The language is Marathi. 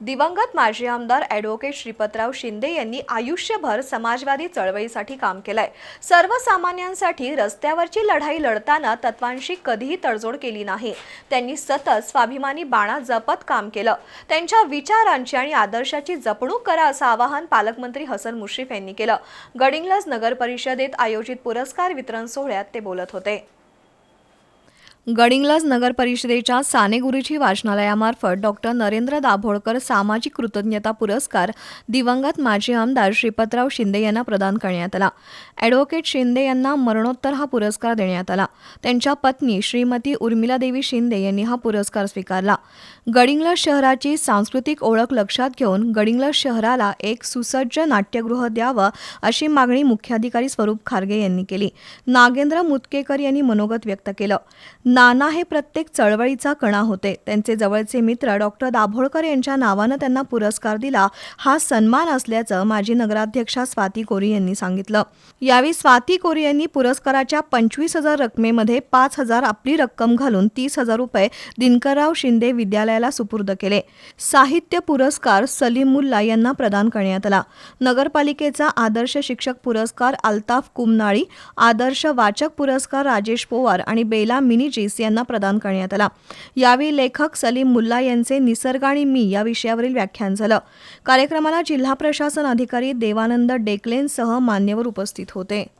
दिवंगत माजी आमदार ॲडव्होकेट श्रीपतराव शिंदे यांनी आयुष्यभर समाजवादी चळवळीसाठी काम केलंय. सर्वसामान्यांसाठी रस्त्यावरची लढाई लढताना तत्वांशी कधीही तडजोड केली नाही. त्यांनी सतत स्वाभिमानी बाणा जपत काम केलं. त्यांच्या विचारांची आणि आदर्शाची जपणूक करा असं आवाहन पालकमंत्री हसन मुश्रीफ यांनी केलं. गडिंग्लज नगर परिषदेत आयोजित पुरस्कार वितरण सोहळ्यात ते बोलत होते. गडिंग्लज नगर परिषदेच्या सानेगुरुजी वाचनालयामार्फत डॉक्टर नरेंद्र दाभोळकर सामाजिक कृतज्ञता पुरस्कार दिवंगत माजी आमदार श्रीपतराव शिंदे यांना प्रदान करण्यात आला. ॲडव्होकेट शिंदे यांना मरणोत्तर हा पुरस्कार देण्यात आला. त्यांच्या पत्नी श्रीमती उर्मिलादेवी शिंदे यांनी हा पुरस्कार स्वीकारला. गडिंग्लज शहराची सांस्कृतिक ओळख लक्षात घेऊन गडिंग्लज शहराला एक सुसज्ज नाट्यगृह द्यावं अशी मागणी मुख्याधिकारी स्वरूप खारगे यांनी केली. नागेंद्र मुतकेकर यांनी मनोगत व्यक्त केलं. नाना हे प्रत्येक चळवळीचा कणा होते. त्यांचे जवळचे मित्र डॉक्टर दाभोळकर यांच्या नावानं त्यांना पुरस्कार दिला. हा सन्मान असल्याचं माजी नगराध्यक्षा स्वाती कोरी यांनी सांगितलं. यावेळी स्वाती कोरी यांनी पुरस्काराच्या पंचवीस हजार रकमेमध्ये पाच हजार आपली रक्कम घालून तीस हजार रुपये दिनकरराव शिंदे विद्यालयाला सुपूर्द केले. साहित्य पुरस्कार सलीम मुल्ला यांना प्रदान करण्यात आला. नगरपालिकेचा आदर्श शिक्षक पुरस्कार अल्ताफ कुमनाळी आदर्श वाचक पुरस्कार राजेश पोवार आणि बेला मिनीजीस यांना प्रदान करण्यात आला. यावेळी लेखक सलीम मुल्ला यांचे निसर्ग आणि मी या विषयावरील व्याख्यान झालं. कार्यक्रमाला जिल्हा प्रशासन अधिकारी देवानंद डेकलेनसह मान्यवर उपस्थित होते.